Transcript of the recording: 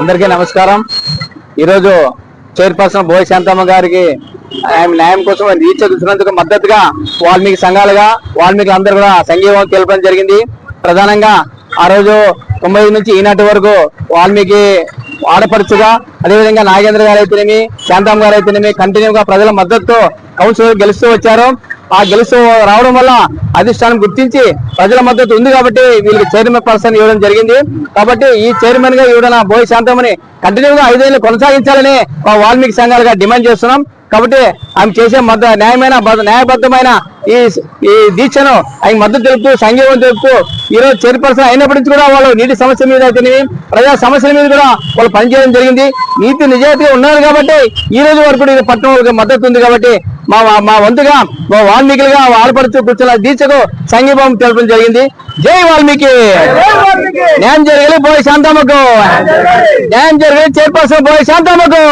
అందరికీ నమస్కారం. ఈరోజు చైర్పర్సన్ బోయ్ శాంతమ్మ గారికి ఆమె న్యాయం కోసం రీచ్ చూసినందుకు మద్దతుగా వాల్మీకి సంఘాలుగా వాల్మీకి అందరూ కూడా సంఘీభావం తెలపడం జరిగింది. ప్రధానంగా ఆ రోజు తొంభై నుంచి ఈనాటి వరకు వాల్మీకి ఆడపడుచుగా అదేవిధంగా నాగేంద్ర గారు అయితేనేమి శాంతమ్మ గారు అయితేనేమి కంటిన్యూగా ప్రజల మద్దతుతో కౌన్సిలర్ గెలుస్తూ వచ్చారు. ఆ గెలుస్తూ రావడం వల్ల అధిష్టానం గుర్తించి ప్రజల మద్దతు ఉంది కాబట్టి వీళ్ళకి చైర్మన్ పర్సన్ ఇవ్వడం జరిగింది. కాబట్టి ఈ చైర్మన్గా ఇవ్వడం బోయ్ శాంతమని కంటిన్యూగా ఐదేళ్ళు కొనసాగించాలని మా వాల్మీకి సంఘాలుగా డిమాండ్ చేస్తున్నాం. కాబట్టి ఆమె చేసే మద్ద న్యాయమైన న్యాయబద్ధమైన ఈ ఈ దీక్షను ఆయన మద్దతు తెలుపుతూ సంఘీవం తెలుపుతూ ఈ రోజు చైర్పర్సన్ అయినప్పటికీ కూడా వాళ్ళు నీటి సమస్య మీద అయితేనేవి ప్రజా సమస్యల మీద కూడా వాళ్ళు పనిచేయడం జరిగింది. నీతి నిజాయితీగా ఉన్నారు కాబట్టి ఈ రోజు వరకు కూడా పట్టణం మద్దతు ఉంది కాబట్టి మా మా వంతుగా మా వాల్మీకులుగా ఆడపడుతూ కూర్చున్న దీక్షకు సంఘీభావం తెలపడం జరిగింది. జై వాల్మీకి! న్యాయం జరిగి పోయి శాంతమ్మకు! న్యాయం జరిగి చైర్పర్సన్ పోయి శాంతమ్మకు!